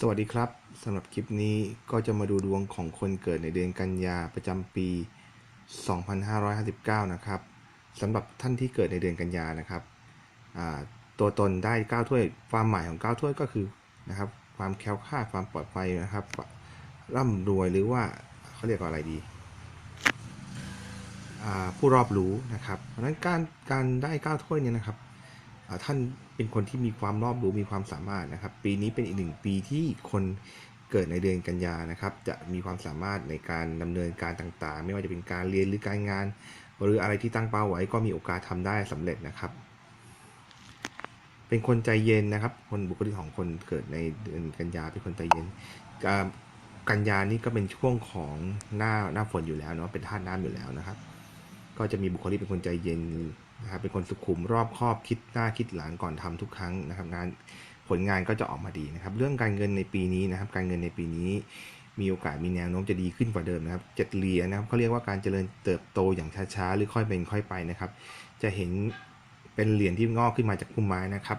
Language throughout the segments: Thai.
สวัสดีครับสำหรับคลิปนี้ก็จะมาดูดวงของคนเกิดในเดือนกันยาประจำปี 2559 นะครับสำหรับท่านที่เกิดในเดือนกันยานะครับตัวตนได้9ถ้วยความหมายของ9ถ้วยก็คือนะครับความแคล้วคลาดความปลอดภัยนะครับร่ำรวยหรือว่าเขาเรียกว่าอะไรดีผู้รอบรู้นะครับเพราะฉะนั้นการการได้9ถ้วยเนี่ยนะครับท่าน เป็นคนที่มีความรอบรู้มีความสามารถนะครับ ปีนี้เป็นอีกหนึ่งปีที่คนเกิดในเดือนกันยานะครับ จะมีความสามารถในการดำเนินการต่างๆ ไม่ว่าจะเป็นการเรียนหรือการงาน หรืออะไรที่ตั้งเป้าไว้ก็มีโอกาสทำได้สำเร็จนะครับ เป็นคนใจเย็นนะครับ คนบุคลิกของคนเกิดในเดือนกันยาเป็นคนใจเย็นกันยานี่ก็เป็นช่วงของหน้าหน้าฝนอยู่แล้วเนาะเป็นธาตุน้ำอยู่แล้วนะครับ ก็จะมีบุคลิกเป็นคนใจเย็นนะครับเป็นคนสุขุมรอบคอบคิดหน้าคิดหลังก่อนทำทุกครั้งนะครับงานผลงานก็จะออกมาดีนะครับ เรื่องการเงินในปีนี้นะครับ การเงินในปีนี้ มีโอกาสมีแนวโน้มจะดีขึ้นกว่าเดิมนะครับเจ็ดเหรียญนะครับเขาเรียกว่าการเจริญเติบโตอย่างช้าๆหรือค่อยเป็นค่อยไปนะครับ จะเห็นเป็นเหรียญที่งอกขึ้นมาจากพุ่มไม้นะครับ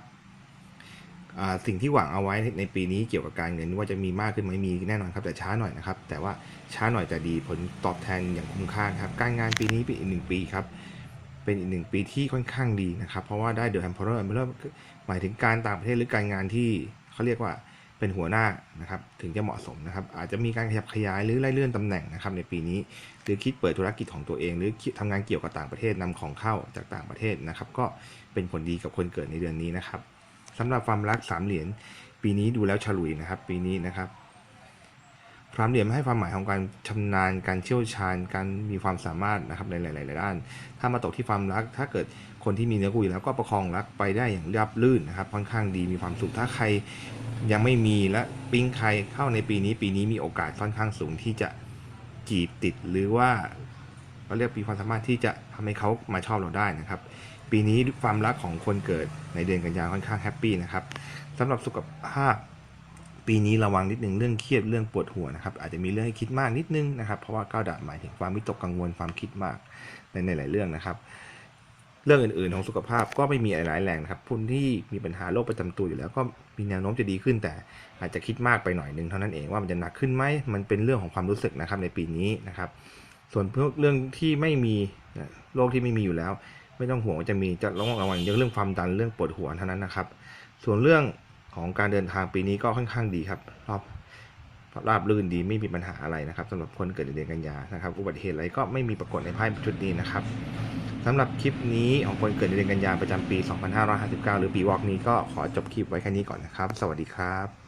สิ่งที่หวังเอาไว้ในปีนี้เกี่ยวกับการเงินว่าจะมีมากขึ้นไหมมีแน่นอนครับแต่ช้าหน่อยนะครับแต่ว่าช้าหน่อยแต่ดีผลตอบแทนอย่างคุ้มค่าครับการงานปีนี้เป็นอีกหนึ่งปีครับเป็นอีกหนึ่งปีที่ค่อนข้างดีนะครับ เพราะว่าได้เดอะแฮมเปอร์เรอร์หมายถึงการต่างประเทศหรือการงานที่เขาเรียกว่าเป็นหัวหน้านะครับถึงจะเหมาะสมนะครับ อาจจะมีการขยับขยายหรือไล่เลื่อนตำแหน่งนะครับในปีนี้ หรือคิดเปิดธุรกิจของตัวเอง หรือคิดทำงานเกี่ยวกับต่างประเทศนำของเข้าจากต่างประเทศนะครับ ก็เป็นผลดีกับคนเกิดในเดือนนี้นะครับ สำหรับความรักสามเหรียญปีนี้ดูแล้วฉลุยนะครับ ปีนี้นะครับพรามเหรียญให้ความหมายของการชำนาญ การเชี่ยวชาญ การมีความสามารถนะครับในหลายๆด้าน ถ้ามาตกที่ความรัก ถ้าเกิดคนที่มีเนื้อคู่อยู่แล้วก็ประคองรักไปได้อย่างราบลื่นนะครับ ค่อนข้างดี มีความสุข ถ้าใครยังไม่มีและปิ๊งใครเข้าในปีนี้ ปีนี้มีโอกาสค่อนข้างสูงที่จะจีบติดหรือว่าเราเรียกมีความสามารถที่จะทำให้เขามาชอบเราได้นะครับ ปีนี้ความรักของคนเกิดในเดือนกันยายนค่อนข้างแฮปปี้นะครับสำหรับสุขภาพปีนี้ระวังนิดนึงเรื่องเครียดเรื่องปวดหัวนะครับอาจจะมีเรื่องให้คิดมากนิดนึงนะครับ เพราะว่าก้าวดาบหมายถึงความวิตกกังวลความคิดมากในหลายเรื่องนะครับ เรื่องอื่นๆของสุขภาพก็ไม่มีอะไรร้ายแรงนะครับผู้ที่มีปัญหาโรคประจำตัวอยู่แล้วก็มีแนวโน้มจะดีขึ้น แต่อาจจะคิดมากไปหน่อยนึงเท่านั้นเองว่ามันจะหนักขึ้นไหมมันเป็นเรื่องของความรู้สึกนะครับในปีนี้นะครับ ส่วนเรื่องที่ไม่มีโรคที่ไม่มีอยู่แล้ว ไม่ต้องห่วงว่าจะมีจะระวังระวังเรื่องความดันเรื่องปวดหัวเท่านั้นนะครับ ส่วนเรื่องของการเดินทางปีนี้ก็ค่อนข้างดีครับรอบราบรื่นดีไม่มีปัญหาอะไรนะครับสำหรับคนเกิดในเดือนกันยานะครับ อุบัติเหตุอะไรก็ไม่มีปรากฏในไพ่ชุดนี้นะครับสำหรับคลิปนี้ของคนเกิดในเดือนกันยาประจำปี 2559 หรือปีวอกนี้ก็ขอจบคลิปไว้แค่นี้ก่อนนะครับ สวัสดีครับ